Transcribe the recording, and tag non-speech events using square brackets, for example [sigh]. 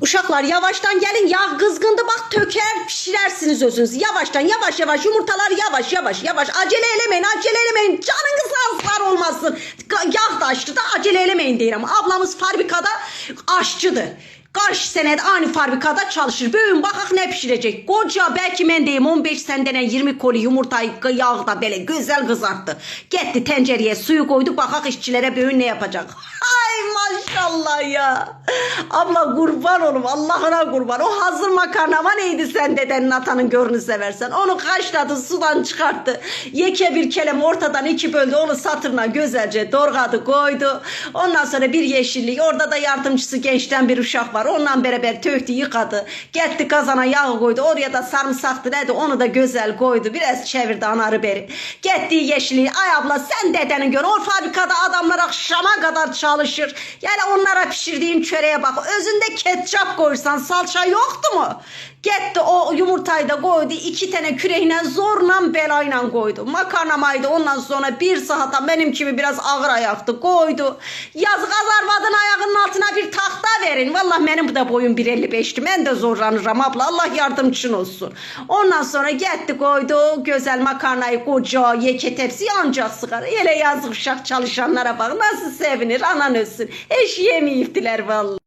Uşaklar yavaştan gelin yağ kızgındı bak töker pişirersiniz özünüzü. Yavaştan yavaş yavaş yumurtalar yavaş yavaş yavaş acele elemeyin acele elemeyin canınız azlar olmasın. Yağ da açtı da acele elemeyin diyorum. Ablamız fabrikada aşçıdır. Karşı sene aynı fabrikada çalışır. Bugün bakak ne pişirecek. Koca belki ben deyim 15 sendene 20 koli yumurtayı yağda böyle güzel kızarttı. Gitti tencereye suyu koydu bakak işçilere bugün ne yapacak. [laughs] Ay maşallah ya. Abla kurban oğlum Allah'ına kurban. O hazır makarnama neydi sen dedenin atanın görünü seversen. Onu kaşladı sudan çıkarttı. Yeke bir kelem ortadan iki böldü. Onu satırına güzelce dorgadı koydu. Ondan sonra bir yeşillik. Orada da yardımcısı gençten bir uşak var. Onunla beraber töktü yıkadı. Gitti kazana yağ koydu. Oraya da sarımsaktı neydi onu da güzel koydu. Biraz çevirdi anarı beri. Gitti yeşilliği. Ay abla sen dedenin gör. O fabrikada adamlar akşama kadar çalışır. Yani onlara pişirdiğin çöreğe bak. Özünde ketçap koysan salça yoktu mu? Gitti o yumurtayı da koydu. iki tane küreğine zorla belayla koydu. Makarnamaydı ondan sonra bir saata benim gibi biraz ağır ayaktı koydu. Yazık azarmadın ayağının altına bir tahta verin. Vallahi benim de boyum 1.55'ti. Ben de zorlanırım abla. Allah yardımcın olsun. Ondan sonra gitti koydu. Güzel makarnayı koca yeke tepsi ancak sıkar. Hele yazık uşak çalışanlara bak. Nasıl sevinir anan ölsün. Eş yemeyiptiler vallahi.